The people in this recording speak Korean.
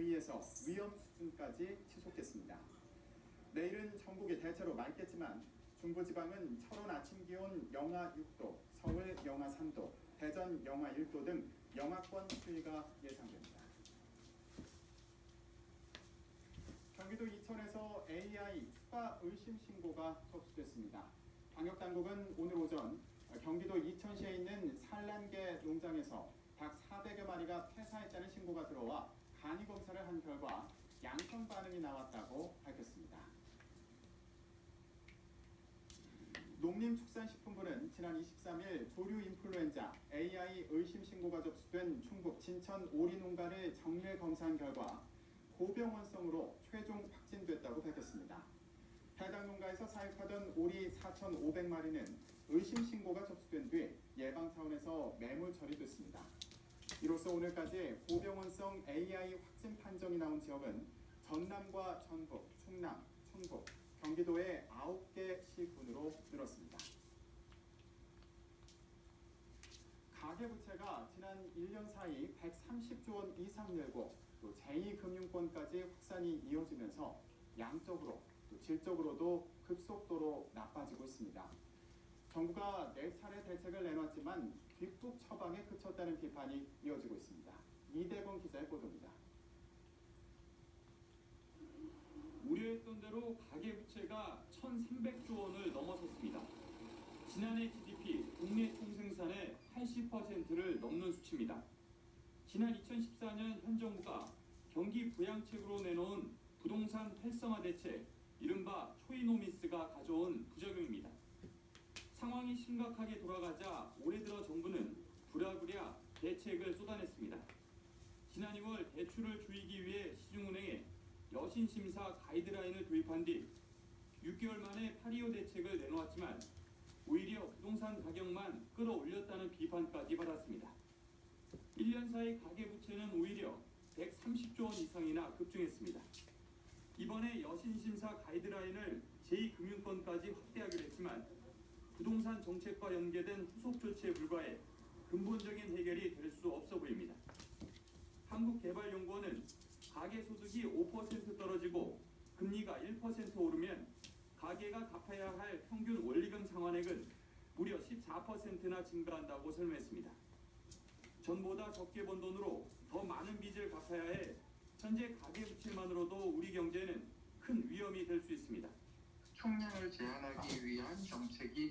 유의에서 위험 수준까지 치솟겠습니다. 내일은 전국이 대체로 맑겠지만 중부지방은 철원 아침 기온 영하 6도, 서울 영하 3도, 대전 영하 1도 등 영하권 추위가 예상됩니다. 경기도 이천에서 AI 추가 의심 신고가 접수됐습니다. 방역 당국은 오늘 오전 경기도 이천시에 있는 산란개 농장에서 닭 400여 마리가 폐사했다는 신고가 들어와 간이 검사를 한 결과 양성 반응이 나왔다고 밝혔습니다. 농림축산식품부는 지난 23일 조류 인플루엔자 AI 의심 신고가 접수된 충북 진천 오리 농가를 정밀 검사한 결과 고병원성으로 최종 확진됐다고 밝혔습니다. 해당 농가에서 사육하던 오리 4,500마리는 의심 신고가 접수된 뒤 예방 차원에서 매몰 처리됐습니다. 이로써 오늘까지 고병원성 AI 확진 판정이 나온 지역은 전남과 전북, 충남, 충북, 경기도의 9개 시군으로 늘었습니다. 가계부채가 지난 1년 사이 130조 원 이상 늘고 또 제2금융권까지 확산이 이어지면서 양적으로 또 질적으로도 급속도로 나빠지고 있습니다. 정부가 네 차례 대책을 내놨지만 뒷북 처방에 그쳤다는 비판이 이어지고 있습니다. 이대건 기자의 보도입니다. 우려했던 대로 가계부채가 1,300조 원을 넘어섰습니다. 지난해 GDP 국내 총생산의 80%를 넘는 수치입니다. 지난 2014년 현 정부가 경기 부양책으로 내놓은 부동산 활성화 대책, 이른바 초이노미스가 가져온 부작용입니다. 상황이 심각하게 돌아가자 올해 들어 정부는 부랴부랴 대책을 쏟아냈습니다. 지난 2월 대출을 줄이기 위해 시중은행에 여신 심사 가이드라인을 도입한 뒤 6개월 만에 8.25 대책을 내놓았지만 오히려 부동산 가격만 끌어올렸다는 비판까지 받았습니다. 1년 사이 가계부채는 오히려 130조 원 이상이나 급증했습니다. 이번에 여신 심사 가이드라인을 제2금융권까지 확대하기로 했지만 부동산 정책과 연계된 후속 조치에 불과해 근본적인 해결이 될 수 없어 보입니다. 한국개발연구원은 가계소득이 5% 떨어지고 금리가 1% 오르면 가계가 갚아야 할 평균 원리금 상환액은 무려 14%나 증가한다고 설명했습니다. 전보다 적게 번 돈으로 더 많은 빚을 갚아야 해 현재 가계부채만으로도 우리 경제는 큰 위험이 될 수 있습니다. 총량을 제한하기 위한 정책이